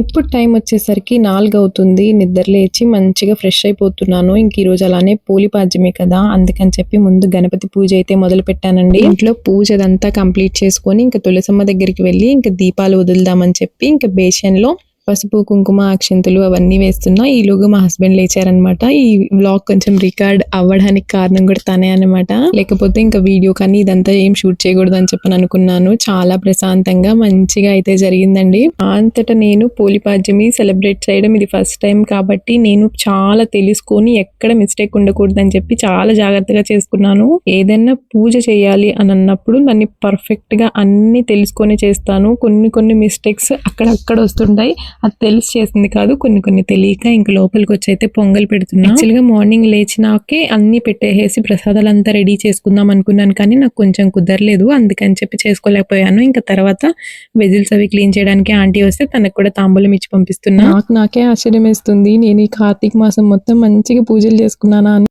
ఇప్పుడు టైం వచ్చేసరికి నాలుగు అవుతుంది నిద్ర లేచి మంచిగా ఫ్రెష్ అయిపోతున్నాను. ఇంక ఈరోజు అలానే పూలిపాద్యమే కదా? అందుకని చెప్పి ముందు గణపతి పూజ అయితే మొదలు పెట్టానండి. ఇంట్లో పూజ అదంతా కంప్లీట్ చేసుకొని ఇంకా తులసమ్మ దగ్గరికి వెళ్ళి ఇంకా దీపాలు వదులుదామని చెప్పి ఇంకా బేషన్లో పసుపు కుంకుమ అక్షంతులు అవన్నీ వేస్తున్నా. ఈలోగా మా హస్బెండ్ లేచారనమాట. ఈ వ్లాగ్ కొంచెం రికార్డ్ అవ్వడానికి కారణం కూడా తనే అనమాట. లేకపోతే ఇంకా వీడియో కానీ ఇదంతా ఏం షూట్ చేయకూడదు అని చెప్పని అనుకున్నాను. చాలా ప్రశాంతంగా మంచిగా అయితే జరిగిందండి. అంతటా నేను పోలిపాడ్యమి సెలబ్రేట్ చేయడం ఇది ఫస్ట్ టైం కాబట్టి నేను చాలా తెలుసుకొని ఎక్కడ మిస్టేక్ ఉండకూడదని చెప్పి చాలా జాగ్రత్తగా చేసుకున్నాను. ఏదైనా పూజ చేయాలి అని అన్నప్పుడు నన్ను పర్ఫెక్ట్గా అన్ని తెలుసుకొని చేస్తాను. కొన్ని కొన్ని మిస్టేక్స్ అక్కడక్కడ వస్తుంటాయి. అది తెలిసి చేసింది కాదు కొన్ని కొన్ని తెలియక ఇంక లోపలికి వచ్చి అయితే పొంగల్ పెడుతున్నా. యాక్చువల్గా మార్నింగ్ లేచినాకే అన్ని పెట్టేసి ప్రసాదాలు అంతా రెడీ చేసుకుందాం అనుకున్నాను కానీ నాకు కొంచెం కుదరలేదు. అందుకని చెప్పి చేసుకోలేకపోయాను. ఇంకా తర్వాత వెజిల్స్ అవి క్లీన్ చేయడానికి ఆంటీ వస్తే తనకు కూడా తాంబూలం ఇచ్చి పంపిస్తున్నా. నాకు నాకే ఆశ్చర్యం వేస్తుంది నేను ఈ కార్తీక మాసం మొత్తం మంచిగా పూజలు చేసుకున్నానా అని.